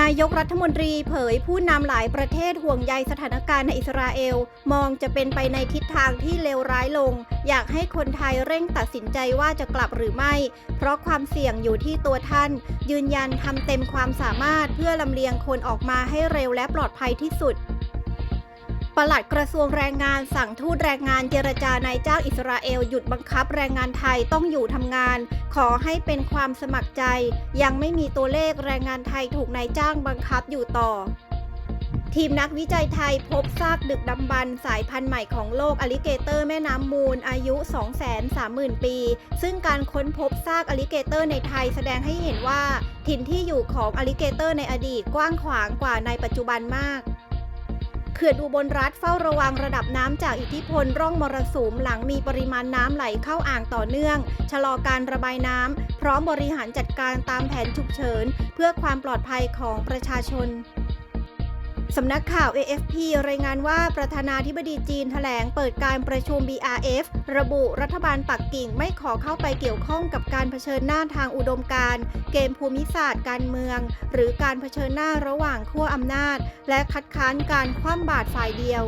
นายกรัฐมนตรีเผยผู้นำหลายประเทศห่วงใยสถานการณ์ในอิสราเอล มองจะเป็นไปในทิศทางที่เลวร้ายลง อยากให้คนไทยเร่งตัดสินใจว่าจะกลับหรือไม่ เพราะความเสี่ยงอยู่ที่ตัวท่าน ยืนยันทำเต็มความสามารถเพื่อลำเลียงคนออกมาให้เร็วและปลอดภัยที่สุด ปลัดกระทรวงแรงงานสั่งทูตแรงงานเจรจานายจ้างอิสราเอลหยุดบังคับแรงงานไทยต้องอยู่ทำงาน ขอให้เป็นความสมัครใจ ยังไม่มีตัวเลขแรงงานไทยถูกนายจ้างบังคับอยู่ต่อ ทีมนักวิจัยไทยพบซากดึกดำบรรพ์สายพันธุ์ใหม่ของโลกอลิเกเตอร์แม่น้ำมูลอายุ 230,000 ปี ซึ่งการค้นพบซากอลิเกเตอร์ในไทยแสดงให้เห็นว่า ถิ่นที่อยู่ของอลิเกเตอร์ในอดีตกว้างขวางกว่าในปัจจุบันมาก ขื่อนอุบลรัฐเฝ้าระวังระดับน้ำจากอิทธิพลร่องมรสุมหลังมีปริมาณน้ำไหลเข้าอ่างต่อเนื่อง ชะลอการระบายน้ำพร้อมบริหารจัดการตามแผนฉุกเฉิน เพื่อความปลอดภัยของประชาชน สำนักข่าว AFP รายงานว่าประธานาธิบดีจีนแถลงเปิดการประชุม BRF ระบุรัฐบาลปักกิ่งไม่ขอเข้าไปเกี่ยวข้องกับการเผชิญหน้าทางอุดมการณ์ เกมภูมิศาสตร์การเมือง หรือการเผชิญหน้าระหว่างขั้วอำนาจ และคัดค้านการคว่ำบาตรฝ่ายเดียว